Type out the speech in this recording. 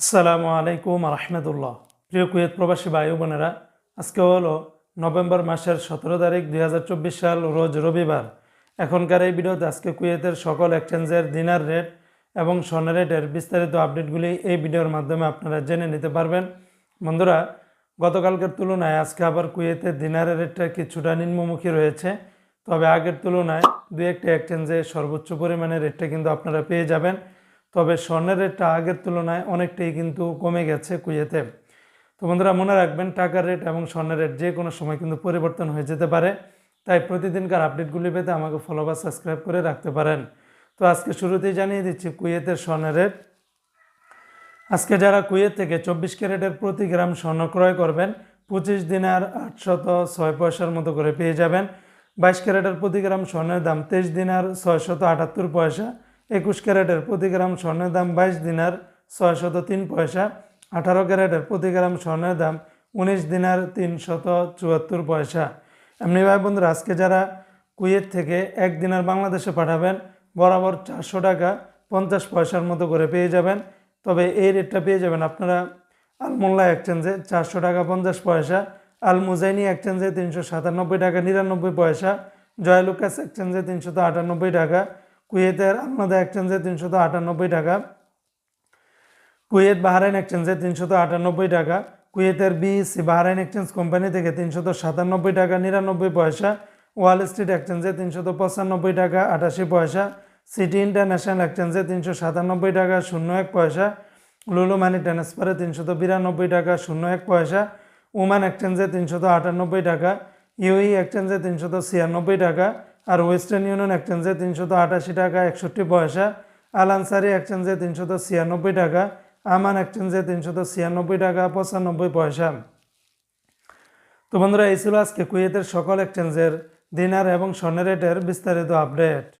আসসালামু আলাইকুম রহমতুল্লাহ প্রিয় কুয়েত প্রবাসী ভাই বোনেরা, আজকে হলো নভেম্বর মাসের সতেরো তারিখ দুই হাজার চব্বিশ সাল, রোজ রবিবার। এখনকার এই ভিডিওতে আজকে কুয়েতের সকল এক্সচেঞ্জের দিনার রেট এবং স্বর্ণ রেটের বিস্তারিত আপডেটগুলি এই ভিডিওর মাধ্যমে আপনারা জেনে নিতে পারবেন। বন্ধুরা, গতকালকের তুলনায় আজকে আবার কুয়েতের দিনারের রেটটা কিছুটা নিম্নমুখী রয়েছে। তবে আগের তুলনায় দু একটা এক্সচেঞ্জে সর্বোচ্চ পরিমাণে রেটটা কিন্তু আপনারা পেয়ে যাবেন। তবে স্বর্ণের রেটটা আগের তুলনায় অনেকটাই কিন্তু কমে গেছে কুয়েতে। তো বন্ধুরা, মনে রাখবেন, টাকার রেট এবং স্বর্ণের রেট যে কোনো সময় কিন্তু পরিবর্তন হয়ে যেতে পারে। তাই প্রতিদিনকার আপডেটগুলি পেতে আমাকে ফলো বা সাবস্ক্রাইব করে রাখতে পারেন। তো আজকে শুরুতেই জানিয়ে দিচ্ছি কুয়েতের স্বর্ণের রেট। আজকে যারা কুয়েত থেকে চব্বিশ ক্যারেটের প্রতি গ্রাম স্বর্ণ ক্রয় করবেন, পঁচিশ দিনার আটশত ছয় পয়সার মতো করে পেয়ে যাবেন। বাইশ ক্যারেটের প্রতি গ্রাম স্বর্ণের দাম তেইশ দিনার ছয়শত আটাত্তর পয়সা। একুশ ক্যারেটের প্রতি গ্রাম স্বর্ণের দাম বাইশ দিনার ছয়শত তিন পয়সা, আঠারো ক্যারেটের প্রতি গ্রাম স্বর্ণের দাম উনিশ দিনার তিনশত চুয়াত্তর পয়সা। এমনি ভাই বন্ধুরা, আজকে যারা কুয়েত থেকে এক দিনার বাংলাদেশে পাঠাবেন, বরাবর চারশো টাকা পঞ্চাশ পয়সার মতো করে পেয়ে যাবেন। তবে এই রেটটা পেয়ে যাবেন আপনারা আলমোল্লা এক্সচেঞ্জে চারশো টাকা পঞ্চাশ পয়সা আল মুজাইনি এক্সচেঞ্জে তিনশো সাতানব্বই টাকা নিরানব্বই পয়সা, জয়লুকাস এক্সচেঞ্জে তিনশত আটানব্বই টাকা কুয়েতের আলমাদা এক্সচেঞ্জে তিনশত আটানব্বই টাকা, কুয়েত বাহারাইন এক্সচেঞ্জে তিনশত আটানব্বই টাকা, কুয়েতের বিইসি বাহারাইন এক্সচেঞ্জ কোম্পানি থেকে তিনশত সাতানব্বই টাকা, নিরানব্বই পয়সা, ওয়াল স্ট্রিট এক্সচেঞ্জে তিনশত পঁচানব্বই টাকা, আটাশি পয়সা, সিটি ইন্টারন্যাশনাল এক্সচেঞ্জে তিনশো সাতানব্বই টাকা, শূন্য এক পয়সা, লুলু মানি ট্রান্সফারে তিনশত বিরানব্বই টাকা, শূন্য এক পয়সা, ওমান এক্সচেঞ্জে তিনশত আটানব্বই টাকা ইউই এক্সচেঞ্জে তিনশত ছিয়ানব্বই টাকা আর ওয়েস্টার্ন ইউনিয়ন এক্সচেঞ্জে তিনশত আটাশি টাকা, একষট্টি পয়সা। আল আনসারি এক্সচেঞ্জে তিনশত ছিয়ানব্বই টাকা। আমান এক্সচেঞ্জে তিনশত ছিয়ানব্বই টাকা, পঁচানব্বই পয়সা। তো বন্ধুরা, এই ছিল আজকে কুয়েতের সকল এক্সচেঞ্জের দিনার এবং স্বর্ণের রেটের বিস্তারিত আপডেট।